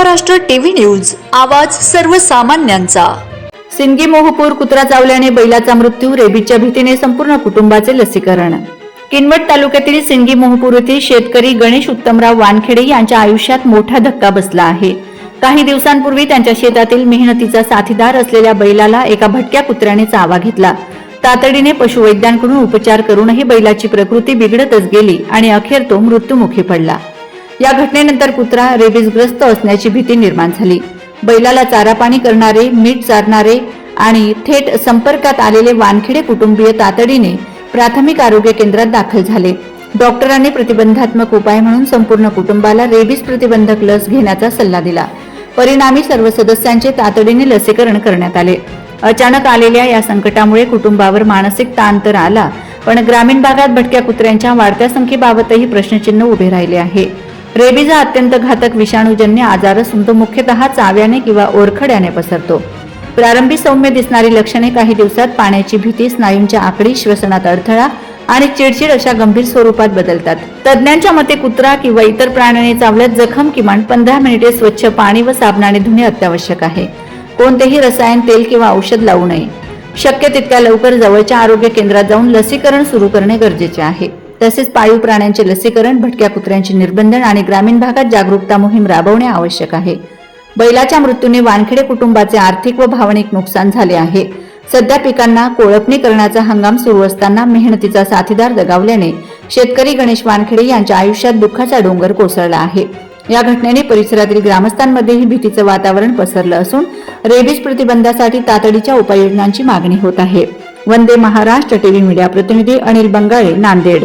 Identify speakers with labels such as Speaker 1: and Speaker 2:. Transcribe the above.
Speaker 1: Maharashtra TV news आवाज सर्वसामान्यांचा.
Speaker 2: सिंगी मोहपूर कुत्रा चावल्याने बैलाचा मृत्यू रेबीच्या भीतीने संपूर्ण कुटुंबाचे लसीकरण. किनवट तालुक्यातील सिंगी मोहपूर येथील शेतकरी गणेश उत्तमराव वानखेडे यांच्या आयुष्यात मोठा धक्का बसला आहे. काही दिवसांपूर्वी त्यांच्या शेतातील मेहनतीचा साथीदार असलेल्या बैलाला एका भटक्या कुत्र्याने चावा घेतला. तातडीने पशुवैद्यांकडून उपचार करूनही बैलाची प्रकृती बिघडतच गेली आणि अखेर तो मृत्युमुखी पडला. या घटनेनंतर कुत्रा रेबीजग्रस्त असण्याची भीती निर्माण झाली. बैलाला चारा पाणी करणारे मीठ चारणारे आणि थेट संपर्कात आलेले वानखेडे कुटुंबीय तातडीने प्राथमिक आरोग्य केंद्रात दाखल झाले. डॉक्टरांनी प्रतिबंधात्मक उपाय म्हणून संपूर्ण कुटुंबाला रेबीज प्रतिबंधक लस घेण्याचा सल्ला दिला. परिणामी सर्व सदस्यांचे तातडीने लसीकरण करण्यात आले. अचानक आलेल्या या संकटामुळे कुटुंबावर मानसिक ताण तर आला पण ग्रामीण भागात भटक्या कुत्र्यांच्या वाढत्या संख्येबाबतही प्रश्नचिन्ह उभे राहिले आहे. रेबीज हा अत्यंत घातक विषाणूजन्य आजार असून तो मुख्यतः चाव्याने किंवा ओरखड्याने पसरतो. प्रारंभी सौम्य दिसणारी लक्षणे काही दिवसात पाण्याची भीती स्नायूंच्या आकडी श्वसनात अडथळा आणि चिडचिड अशा गंभीर स्वरूपात बदलतात. तज्ज्ञांच्या मते कुत्रा किंवा इतर प्राण्याने चावल्यात जखम किमान पंधरा मिनिटे स्वच्छ पाणी व साबणाने धुणे अत्यावश्यक आहे. कोणतेही रसायन तेल किंवा औषध लावू नये. शक्य तितक्या लवकर जवळच्या आरोग्य केंद्रात जाऊन लसीकरण सुरू करणे गरजेचे आहे. तसेच पाळीव प्राण्यांचे लसीकरण भटक्या कुत्र्यांचे निर्बंधन आणि ग्रामीण भागात जागरूकता मोहीम राबवणे आवश्यक आहे. बैलाच्या मृत्यूने वानखेडे कुटुंबाचे आर्थिक व भावनिक नुकसान झाले आहे. सध्या पिकांना कोळपणी करण्याचा हंगाम सुरू असताना मेहनतीचा साथीदार दगावल्याने शेतकरी गणेश वानखेडे यांच्या आयुष्यात दुःखाचा डोंगर कोसळला आहे. या घटनेने परिसरातील ग्रामस्थांमध्येही भीतीचं वातावरण पसरलं असून रेबीज प्रतिबंधासाठी तातडीच्या उपाययोजनांची मागणी होत आहे. वंदे महाराष्ट्र टीव्ही मीडिया प्रतिनिधी अनिल बंगाळे नांदेड.